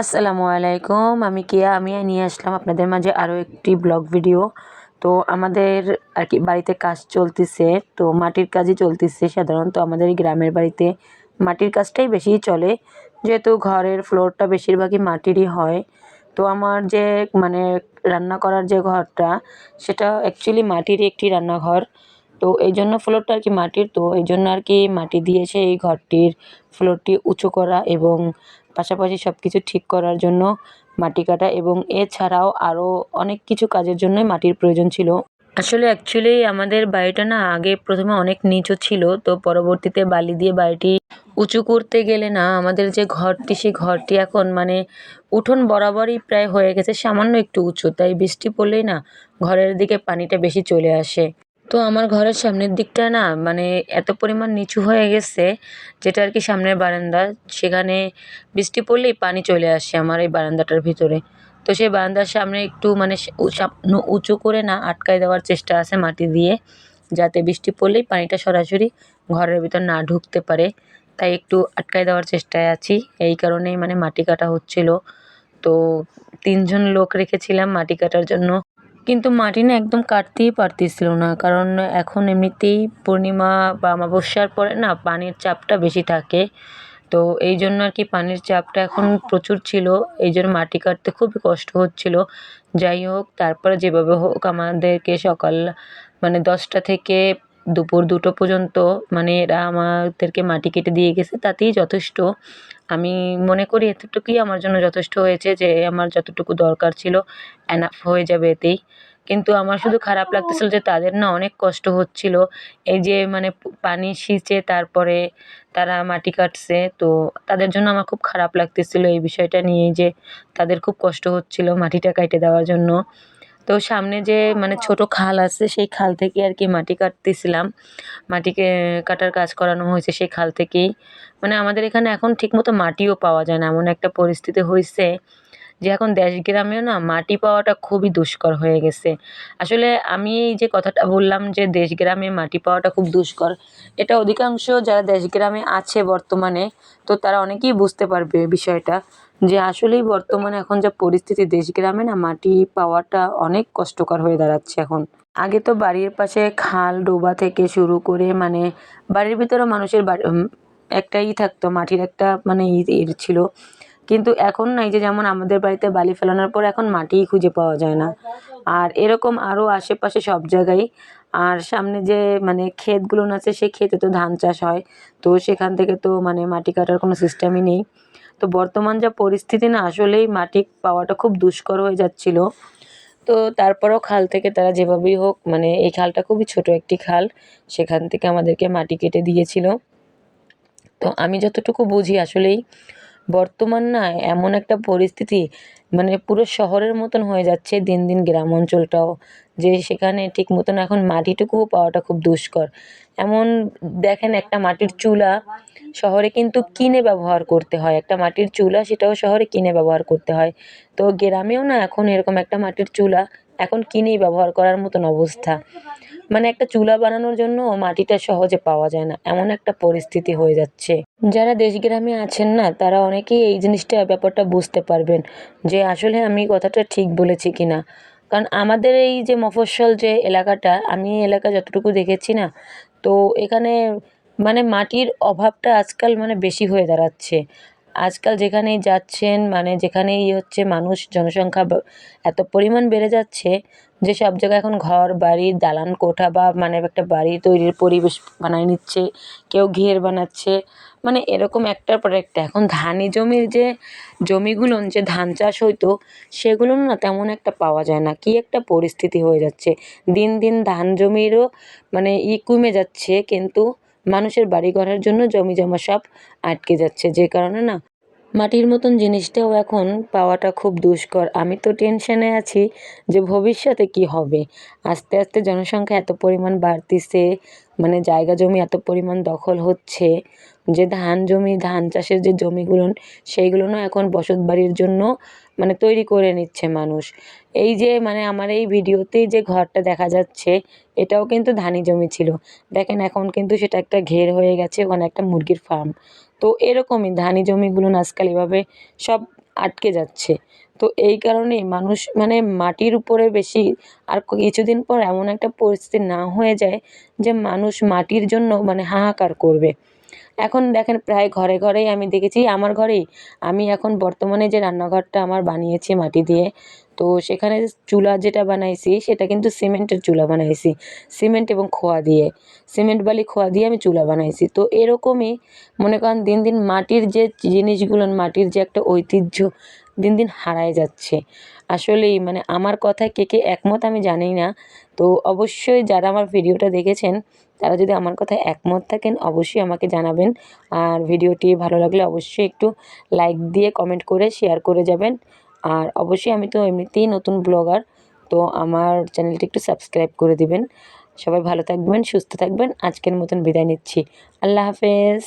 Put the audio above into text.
আসসালামু আলাইকুম, আমি কিয়া, আমি নিয়ে আসলাম আপনাদের মাঝে আরও একটি ব্লগ ভিডিও। তো আমাদের আর কি বাড়িতে কাজ চলতেছে, তো মাটির কাজই চলতেছে সাধারণত। আমাদের গ্রামের বাড়িতে মাটির কাজটাই বেশি চলে, যেহেতু ঘরের ফ্লোরটা বেশিরভাগই মাটিরই হয়। তো আমার যে মানে রান্না করার যে ঘরটা, সেটা অ্যাকচুয়ালি মাটিরই একটি রান্নাঘর। তো এই জন্য ফ্লোরটা আর কি মাটির, তো এই জন্য আর কি মাটি দিয়েছে এই ঘরটির ফ্লোরটি উঁচু করা এবং পাশাপাশি সব কিছু ঠিক করার জন্য মাটি কাটা এবং এছাড়াও আরও অনেক কিছু কাজের জন্যই মাটির প্রয়োজন ছিল। আসলে অ্যাকচুয়ালি আমাদের বাড়িটা না আগে প্রথমে অনেক নিচু ছিল, তো পরবর্তীতে বালি দিয়ে বাড়িটি উঁচু করতে গেলে না আমাদের যে ঘরটি, সেই ঘরটি এখন মানে উঠোন বরাবরই প্রায় হয়ে গেছে, সামান্য একটু উঁচু। তাই বৃষ্টি পড়লেই না ঘরের দিকে পানিটা বেশি চলে আসে। তো আমার ঘরের সামনের দিকটা না মানে এত পরিমাণ নিচু হয়ে গেছে যেটা আর কি সামনের বারান্দা। সেখানে বৃষ্টি পড়লেই পানি চলে আসে আমার এই বারান্দাটার ভিতরে। তো সেই বারান্দার সামনে একটু মানে উঁচু করে না আটকায় দেওয়ার চেষ্টা আছে মাটি দিয়ে, যাতে বৃষ্টি পড়লেই পানিটা সরাসরি ঘরের ভিতর না ঢুকতে পারে। তাই একটু আটকায় দেওয়ার চেষ্টায় আছি। এই কারণেই মানে মাটি কাটা হচ্ছিল। তো তিনজন লোক রেখেছিলাম মাটি কাটার জন্য। কিন্তু মাটি না একদম কাটতেই পারতেছিল না, কারণ এখন এমনিতেই পূর্ণিমা বা অমাবস্যার পরে না পানির চাপটা বেশি থাকে। তো এই জন্য আর কি পানির চাপটা এখন প্রচুর ছিল, এই জন্য মাটি কাটতে খুবই কষ্ট হচ্ছিল। যাই হোক, তারপরে যেভাবে হোক আমাদেরকে সকাল মানে দশটা থেকে দুপুর দুটো পর্যন্ত মানে এরা আমাদেরকে মাটি কেটে দিয়ে গেছে, তাতেই যথেষ্ট। আমি মনে করি এতটুকুই আমার জন্য যথেষ্ট হয়েছে যে আমার যতটুকু দরকার ছিল অ্যানাফ হয়ে যাবে এতেই। কিন্তু আমার শুধু খারাপ লাগতেছিল যে তাদের না অনেক কষ্ট হচ্ছিল। এই যে মানে পানি সিঁচে তারপরে তারা মাটি কাটছে, তো তাদের জন্য আমার খুব খারাপ লাগতেছিল এই বিষয়টা নিয়ে যে তাদের খুব কষ্ট হচ্ছিল মাটিটা কাটে দেওয়ার জন্য। তো সামনে যে মানে ছোট খাল আছে, সেই খাল থেকে আর কি মাটি কাটতেছিলাম। মাটিকে কাটার কাজ করানো হয়েছে সেই খাল থেকেই। মানে আমাদের এখানে এখন ঠিকমতো মাটিও পাওয়া যায় না, এমন একটা পরিস্থিতি হয়েছে। যে এখন দেশ গ্রামেও না মাটি পাওয়াটা খুবই দুষ্কর হয়ে গেছে। আসলে আমি এই যে কথাটা বললাম যে দেশ গ্রামে মাটি পাওয়াটা খুব দুষ্কর, এটা অধিকাংশ যারা দেশ গ্রামে আছে বর্তমানে, তো তারা অনেকেই বুঝতে পারবে বিষয়টা যে আসলেই বর্তমানে এখন যা পরিস্থিতি, দেশ গ্রামে না মাটি পাওয়াটা অনেক কষ্টকর হয়ে দাঁড়াচ্ছে এখন। আগে তো বাড়ির পাশে খাল, ডোবা থেকে শুরু করে মানে বাড়ির ভিতরে মানুষের বাড়ি একটাই থাকতো, মাটির একটা মানে ই- ছিল। কিন্তু এখন না, এই যে যেমন আমাদের বাড়িতে বালি ফেলানোর পর এখন মাটিই খুঁজে পাওয়া যায় না। আর এরকম আরও আশেপাশে সব জায়গায়, আর সামনে যে মানে ক্ষেতগুলো আছে, সেই ক্ষেতে তো ধান চাষ হয়। তো সেখান থেকে তো মানে মাটি কাটার কোনো সিস্টেমই নেই। তো বর্তমান যা পরিস্থিতি না, আসলেই মাটি পাওয়াটা খুব দুষ্কর হয়ে যাচ্ছিল। তো তারপরেও খাল থেকে তারা যেভাবেই হোক মানে এই খালটা খুবই ছোট একটি খাল, সেখান থেকে আমাদেরকে মাটি কেটে দিয়েছিল। তো আমি যতটুকু বুঝি, আসলেই বর্তমান না এমন একটা পরিস্থিতি মানে পুরো শহরের মতন হয়ে যাচ্ছে দিন দিন গ্রাম অঞ্চলটাও, যে সেখানে ঠিক মতন এখন মাটিটুকুও পাওয়াটা খুব দুষ্কর। এমন দেখেন একটা মাটির চুলা শহরে কিন্তু কিনে ব্যবহার করতে হয়, একটা মাটির চুলা সেটাও শহরে কিনে ব্যবহার করতে হয়। তো গ্রামেও না এখন এরকম একটা মাটির চুলা এখন কিনেই ব্যবহার করার মতন অবস্থা। মানে একটা চুলা বানানোর জন্য মাটিটা সহজে পাওয়া যায় না। এমন একটা পরিস্থিতি হয়ে যাচ্ছে। যারা দেশ গ্রামে আছেন না, তারা অনেকেই এই জিনিসটা, ব্যাপারটা বুঝতে পারবেন যে আসলে আমি কথাটা ঠিক বলেছি কি না কারণ আমাদের এই যে মফস্বল যে এলাকাটা, আমি এলাকা যতটুকু দেখেছি না, তো এখানে মানে মাটির অভাবটা আজকাল মানে বেশি হয়ে দাঁড়াচ্ছে। আজকাল যেখানেই যাচ্ছেন মানে যেখানেই হচ্ছে, মানুষ জনসংখ্যা এত পরিমাণ বেড়ে যাচ্ছে যে সব জায়গায় এখন ঘর, বাড়ি, দালান কোঠা বা মানে একটা বাড়ি তৈরির পরিবেশ বানায় নিচ্ছে, কেউ ঘের বানাচ্ছে মানে এরকম একটার পর একটা। এখন ধানি জমির যে জমিগুলো, যে ধান চাষ হইতো, সেগুলো না তেমন একটা পাওয়া যায় না। কি একটা পরিস্থিতি হয়ে যাচ্ছে। দিন দিন ধান জমিরও মানে ই কমে যাচ্ছে, কিন্তু মানুষের বাড়ি করার জন্য জমি জমা সব আটকে যাচ্ছে, যে কারণে না মাটির মতন জিনিসটাও এখন পাওয়াটা খুব দুষ্কর। আমি তো টেনশনে আছি যে ভবিষ্যতে কি হবে? আস্তে আস্তে জনসংখ্যা এত পরিমাণ বাড়তিছে মানে জায়গা জমি এত পরিমাণ দখল হচ্ছে, যে ধান জমি, ধান চাষের যে জমিগুলো, সেইগুলো না এখন বসত বাড়ির জন্য মানে তৈরি করে নিচ্ছে মানুষ। এই যে মানে আমার এই ভিডিওতেই যে ঘরটা দেখা যাচ্ছে, এটাও কিন্তু ধানি জমি ছিল। দেখেন এখন কিন্তু সেটা একটা ঘের হয়ে গেছে ওখানে একটা মুরগির ফার্ম তো এরকমই ধানি জমিগুলো আজকাল এভাবে সব আটকে যাচ্ছে। তো এই কারণেই মানুষ মানে মাটির উপরে বেশি আর কিছুদিন পর এমন একটা পরিস্থিতি না হয়ে যায় যে মানুষ মাটির জন্য মানে হাহাকার করবে। এখন দেখেন প্রায় ঘরে ঘরেই আমি দেখেছি, আমার ঘরেই আমি এখন বর্তমানে যে রান্নাঘরটা আমার বানিয়েছি মাটি দিয়ে, তো সেখানে চুলা যেটা বানাইছি সেটা কিন্তু সিমেন্টের চুলা বানাইছি, সিমেন্ট এবং খোয়া দিয়ে। সিমেন্ট বালি খোয়া দিয়ে আমি চুলা বানাইছি। তো এরকমই মনে করেন দিন দিন মাটির যে জিনিসগুলো, মাটির যে একটা ঐতিহ্য দিন দিন হারায় যাচ্ছে। আসলেই মানে আমার কথায় কে কে একমত আমি জানি না। তো অবশ্যই যারা আমার ভিডিওটা দেখেছেন, তারা যদি আমার কথায় একমত থাকেন, অবশ্যই আমাকে জানাবেন। আর ভিডিওটি ভালো লাগলে অবশ্যই একটু লাইক দিয়ে কমেন্ট করে শেয়ার করে যাবেন। আর অবশ্যই আমি তো এমনিতেই নতুন ব্লগার, তো আমার চ্যানেলটি একটু সাবস্ক্রাইব করে দিবেন। সবাই ভালো থাকবেন, সুস্থ থাকবেন। আজকের মতন বিদায় নিচ্ছি। আল্লাহ হাফেজ।